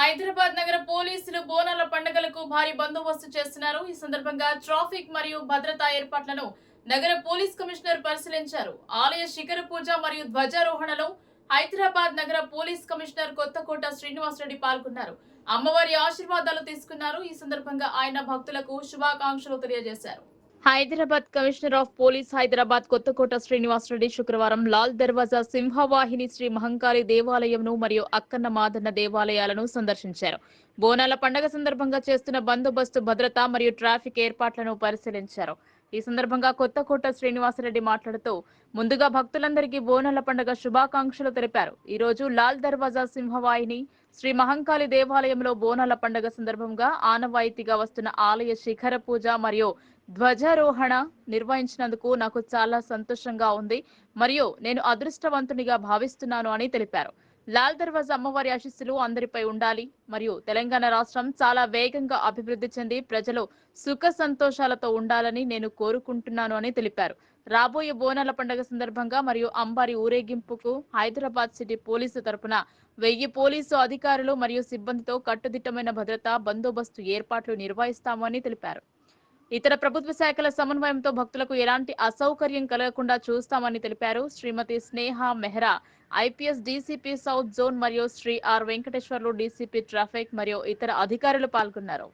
హైదరాబాద్ నగర పోలీసులు బోనాల పండుగలకు భారీ బందోబస్తు చేస్తున్నారు. ఈ సందర్భంగా ట్రాఫిక్ మరియు భద్రతా ఏర్పాట్లను నగర పోలీస్ కమిషనర్ పరిశీలించారు. ఆలయ శిఖర పూజ మరియు ధ్వజారోహణలో హైదరాబాద్ నగర పోలీస్ కమిషనర్ కొత్తకోట శ్రీనివాసరెడ్డి పాల్గొన్నారు. అమ్మవారి ఆశీర్వాదాలు తీసుకున్నారు. ఈ సందర్భంగా ఆయన భక్తులకు శుభాకాంక్షలు తెలియజేశారు. Hyderabad commissioner of police Hyderabad Kothakota Srinivasa Reddy శుక్రవారం లాల్ దర్వాజా సింహవాహిని శ్రీ మహంకాళి దేవాలయంను మరియు అక్కన్న మాదన్న దేవాలయాలను సందర్శించారు. బోనాల పండగ సందర్భంగా చేస్తున్న బందోబస్తు భద్రత మరియు ట్రాఫిక్ ఏర్పాట్లను పరిశీలించారు. ఈ సందర్భంగా కొత్తకోట శ్రీనివాసరెడ్డి మాట్లాడుతూ ముందుగా భక్తులందరికీ బోనాల పండుగ శుభాకాంక్షలు తెలిపారు. ఈ రోజు లాల్ దర్వాజా సింహవాహిని శ్రీ మహంకాళి దేవాలయంలో బోనాల పండుగ సందర్భంగా ఆనవాయితీగా వస్తున్న ఆలయ శిఖర పూజ మరియు ధ్వజారోహణ నిర్వహించినందుకు నాకు చాలా సంతోషంగా ఉంది. మరియు నేను అదృష్టవంతునిగా భావిస్తున్నాను అని తెలిపారు. లాల్ దర్వాజా అమ్మవారి ఆశీస్సులు అందరిపై ఉండాలి. మరియు తెలంగాణ రాష్ట్రం చాలా వేగంగా అభివృద్ధి చెంది ప్రజలు సుఖ సంతోషాలతో ఉండాలని నేను కోరుకుంటున్నాను అని తెలిపారు. రాబోయే బోనాల పండుగ సందర్భంగా మరియు అంబారి ఊరేగింపుకు హైదరాబాద్ సిటీ పోలీసు తరపున వెయ్యి పోలీసు అధికారులు మరియు సిబ్బందితో కట్టుదిట్టమైన భద్రతా బందోబస్తు ఏర్పాట్లు నిర్వహిస్తామని తెలిపారు. ఇతర ప్రభుత్వ శాఖల సమన్వయంతో భక్తులకు ఎలాంటి అసౌకర్యం కలగకుండా చూస్తామని తెలిపారు Shrimati Sneha Mehra IPS DCP south zone మరియు Shri R Venkateswarlu DCP traffic మరియు ఇతర అధికారులు పాల్గొన్నారు.